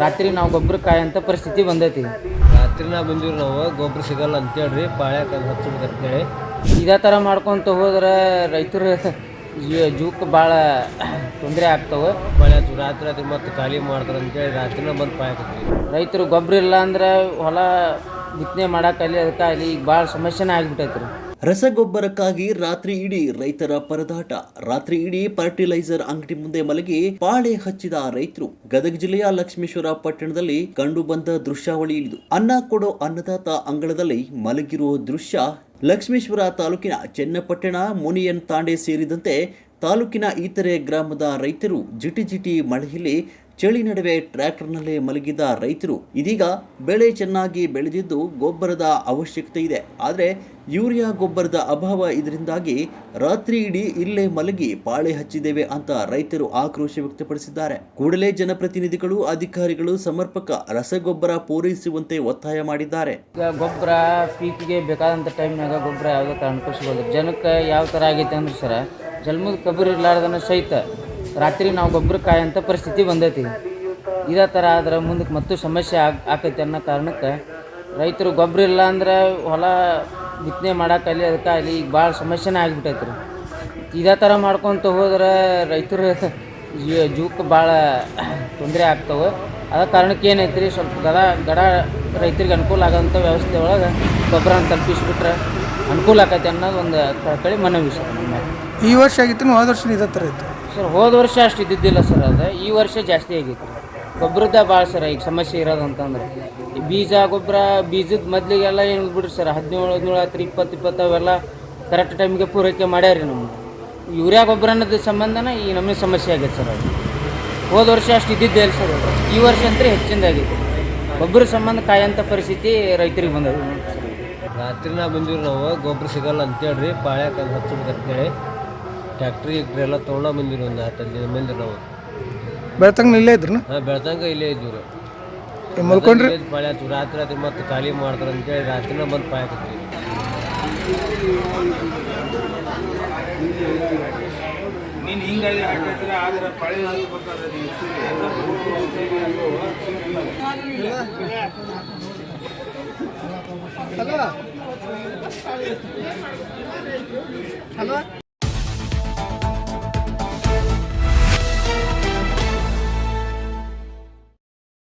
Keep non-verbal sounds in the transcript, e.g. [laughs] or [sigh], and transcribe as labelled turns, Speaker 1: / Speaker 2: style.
Speaker 1: ರಾತ್ರಿ ನಾವು ಗೊಬ್ಬರ ಕಾಯೋಂಥ ಪರಿಸ್ಥಿತಿ ಬಂದೈತಿ.
Speaker 2: ರಾತ್ರಿ ನಾವು ಬಂದಿವ್ರಿ ನಾವು ಗೊಬ್ಬರ ಸಿಗಲ್ಲ ಅಂತೇಳ್ರಿ ಪಾಳ್ಯಾಕ ಹಚ್ಚು ಹಚ್ಚಿಬಿಡ್ತಾರೆ ಅಂತೇಳಿ
Speaker 1: ಇದೇ ಥರ ಮಾಡ್ಕೊತ ಹೋದ್ರೆ ರೈತರು ಜೂಕ್ ಭಾಳ ತೊಂದರೆ ಆಗ್ತವೆ.
Speaker 2: ಮಳೆ ರಾತ್ರಿ ರಾತ್ರಿ ಮತ್ತೆ ಖಾಲಿ ಮಾಡ್ತಾರೆ ಅಂತೇಳಿ ರಾತ್ರಿನ ಬಂದು ಪಾಳ್ಯಾಕತ್ರಿ
Speaker 1: ರೈತರು ಗೊಬ್ಬರ ಇಲ್ಲ ಅಂದ್ರೆ ಹೊಲ ಬಿತ್ತನೆ ಮಾಡೋಕ್ಕಾಗಲಿ ಅದಕ್ಕಾಗಲಿ ಈಗ ಭಾಳ ಸಮಸ್ಯೆನೇ ಆಗಿಬಿಟ್ಟೈತೆ ರೀ
Speaker 3: ರಸಗೊಬ್ಬರಕ್ಕಾಗಿ ರಾತ್ರಿ ಇಡೀ ರೈತರ ಪರದಾಟ. ರಾತ್ರಿ ಇಡೀ ಫರ್ಟಿಲೈಸರ್ ಅಂಗಡಿ ಮುಂದೆ ಮಲಗಿ ಪಾಳೆ ಹಚ್ಚಿದ ರೈತರು. ಗದಗ ಜಿಲ್ಲೆಯ ಲಕ್ಷ್ಮೇಶ್ವರ ಪಟ್ಟಣದಲ್ಲಿ ಕಂಡು ಬಂದ ದೃಶ್ಯಾವಳಿ ಇದು ಅನ್ನ ಕೊಡೋ ಅನ್ನದಾತ ಅಂಗಳದಲ್ಲಿ ಮಲಗಿರುವ ದೃಶ್ಯ. ಲಕ್ಷ್ಮೇಶ್ವರ ತಾಲೂಕಿನ ಚೆನ್ನಪಟ್ಟಣ, ಮುನಿಯನ್ ತಾಂಡೆ ಸೇರಿದಂತೆ ತಾಲೂಕಿನ ಇತರೆ ಗ್ರಾಮದ ರೈತರು ಜಿಟಿ ಜಿಟಿ ಮಳೆಯಲ್ಲಿ ಚಳಿ ನಡುವೆ ಟ್ರ್ಯಾಕ್ಟರ್ನಲ್ಲೇ ಮಲಗಿದ ರೈತರು, ಇದೀಗ ಬೆಳೆ ಚೆನ್ನಾಗಿ ಬೆಳೆದಿದ್ದು ಗೊಬ್ಬರದ ಅವಶ್ಯಕತೆ ಇದೆ. ಆದರೆ ಯೂರಿಯಾ ಗೊಬ್ಬರದ ಅಭಾವ ಇದರಿಂದಾಗಿ ರಾತ್ರಿ ಇಡೀ ಇಲ್ಲೇ ಮಲಗಿ ಪಾಳೆ ಹಚ್ಚಿದ್ದೇವೆ ಅಂತ ರೈತರು ಆಕ್ರೋಶ ವ್ಯಕ್ತಪಡಿಸಿದ್ದಾರೆ. ಕೂಡಲೇ ಜನಪ್ರತಿನಿಧಿಗಳು, ಅಧಿಕಾರಿಗಳು, ಸಮರ್ಪಕ ರಸಗೊಬ್ಬರ ಪೂರೈಸುವಂತೆ ಒತ್ತಾಯ ಮಾಡಿದ್ದಾರೆ.
Speaker 1: ಗೊಬ್ಬರ ಪೀಕಿಗೆ ಬೇಕಾದಂಥ ಟೈಮ್ನಾಗ ಗೊಬ್ಬರ ಯಾವುದೇ ಕಾರಣಕ್ಕೂ ಸಿಗೋದು ಜನಕ್ಕೆ ಯಾವ ಥರ ಆಗೈತೆ ಅಂದ್ರೆ ಸರ ಜನ್ಮದ ಕಬ್ಬರು ಇರ್ಲಾರ್ದನ ಸಹಿತ ರಾತ್ರಿ ನಾವು ಗೊಬ್ಬರ ಕಾಯಂಥ ಪರಿಸ್ಥಿತಿ ಬಂದೈತಿ. ಇದೇ ಥರ ಆದ್ರೆ ಮುಂದಕ್ಕೆ ಮತ್ತೂ ಸಮಸ್ಯೆ ಆಗ್ ಆಕೈತಿ ಅನ್ನೋ ಕಾರಣಕ್ಕೆ ರೈತರು ಗೊಬ್ಬರ ಇಲ್ಲ ಅಂದ್ರೆ ಹೊಲ ಬಿತ್ತನೆ ಮಾಡೋಕ್ಕಾಗಲಿ ಅದಕ್ಕಾಗಲಿ ಈಗ ಭಾಳ ಸಮಸ್ಯೆನೇ ಆಗಿಬಿಟ್ಟೈತೆ ರೀ ಇದೇ ಥರ ಮಾಡ್ಕೊತ ಹೋದ್ರೆ ರೈತರು [laughs] ಜೂಕ್ಕೆ ಭಾಳ ತೊಂದರೆ ಆಗ್ತವೆ. ಅದ ಕಾರಣಕ್ಕೆ ಏನೈತಿ ರೀ ಸ್ವಲ್ಪ ಗಡ ಗಡ ರೈತರಿಗೆ ಅನುಕೂಲ ಆಗೋಂಥ ವ್ಯವಸ್ಥೆ ಒಳಗೆ ಗೊಬ್ಬರನ ತಲುಪಿಸ್ಬಿಟ್ರೆ ಅನುಕೂಲ ಆಕೈತೆ ಅನ್ನೋದು ಒಂದು ಕಳಕಳಿ ಮನವಿ ಸರ್ ನಮ್ಮ
Speaker 4: ಈ ವರ್ಷ ಆಗಿತ್ತು ಹೋದ ವರ್ಷ ಇದೇ ಥರ ಇತ್ತು?
Speaker 1: ಸರ್ ಹೋದ ವರ್ಷ ಅಷ್ಟು ಇದ್ದಿದ್ದಿಲ್ಲ ಸರ್ ಅದು. ಈ ವರ್ಷ ಜಾಸ್ತಿ ಆಗಿತ್ತು. ಗೊಬ್ಬರದ ಭಾಳ ಸರ್ ಈಗ ಸಮಸ್ಯೆ ಇರೋದು ಅಂತಂದ್ರೆ. ಈ ಬೀಜ ಗೊಬ್ಬರ ಬೀಜದ ಮೊದಲಿಗೆಲ್ಲ ಏನು ಬಿಡ್ರಿ ಸರ್ ಹದಿನೇಳು ಹದಿನೇಳು ಹತ್ತು ಇಪ್ಪತ್ತು ಇಪ್ಪತ್ತು ಅವೆಲ್ಲ ಕರೆಕ್ಟ್ ಟೈಮಿಗೆ ಪೂರೈಕೆ ಮಾಡ್ಯಾರ ನಮ್ಮ ಯೂರಿಯಾ ಗೊಬ್ಬರ ಅನ್ನೋದು ಸಂಬಂಧನ ಈ ನಮಗೆ ಸಮಸ್ಯೆ ಆಗೈತೆ ಸರ್ ಅದು. ಹೋದ ವರ್ಷ ಅಷ್ಟು ಇದ್ದಿದ್ದೇ ಇಲ್ಲ ಸರ್ ಈ ವರ್ಷ ಅಂತ ಹೆಚ್ಚಿಂದಾಗಿತ್ತು ಗೊಬ್ಬರ ಸಂಬಂಧ ಕಾಯೋಂಥ ಪರಿಸ್ಥಿತಿ ರೈತರಿಗೆ ಬಂದದ. ಸರ್
Speaker 2: ರಾತ್ರಿ ನಾ ಬಂದಿವ್ರಿ ನಾವು ಗೊಬ್ಬರ ಸಿಗಲ್ಲ ಅಂತೇಳಿ ಪಾಳ್ಯಾಕ ಅದು ಹಚ್ಚಿಬಿಡ್ತಾರೆ ಅಂತೇಳಿ ಟ್ಯಾಕ್ಟ್ರಿ ಗಿಕ್ಟ್ರಿ ಎಲ್ಲ ತೊಗೊಂಡ ಬಂದಿರಿ ಒಂದು ಹತ್ತು ಹದಿನೈದು ಮಂದಿ ನಾವು.
Speaker 4: ಬೆಳ್ತಂಗ ಇಲ್ಲೇ ಇದ್ರು
Speaker 2: ಹಾಂ ಬೆಳ್ತಂಗ ಇಲ್ಲೇ ಇದ್ದೀವ್ರಿ.
Speaker 4: ಮಲ್ಕೊಂಡ್ರಿ?
Speaker 2: ಪಾಳ್ಯ ರಾತ್ರಿ ರಾತ್ರಿ ಮತ್ತೆ ಖಾಲಿ ಮಾಡ್ತಾರೆ ಅಂತೇಳಿ ರಾತ್ರಿನ ಬಂದು ಪಾಳ್ಯಾಕತ್ರಿ
Speaker 5: ನೀನು ಹಿಂಗಾಗಿ ಹಾಕಿದ್ರೆ ಆದ್ರೆ ಪಳೆ ಬರ್ತದೆ
Speaker 4: ಹಲೋ